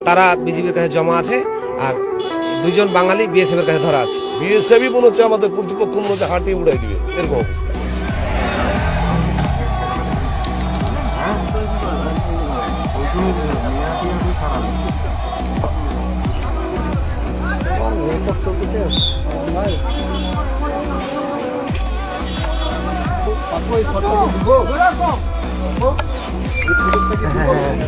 তারা বিজেপির কাছে জমা আছে আর দুজন বাঙালি বিএসএফ এর কাছে ধরা আছে। বিএসএফই মনে হচ্ছে আমাদের কর্তৃপক্ষ মনে হচ্ছে হাঁটিয়ে উড়াই দিবে। এরকম অবস্থা। নিয়ে যাচ্ছে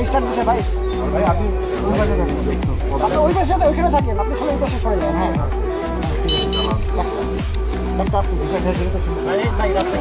স্টার্ট দিছে ভাই আপনি ওই পাশে ওইখানে থাকেন ওই পাশে সরে যান হ্যাঁ একটা আসতেছে ভাই রাস্তা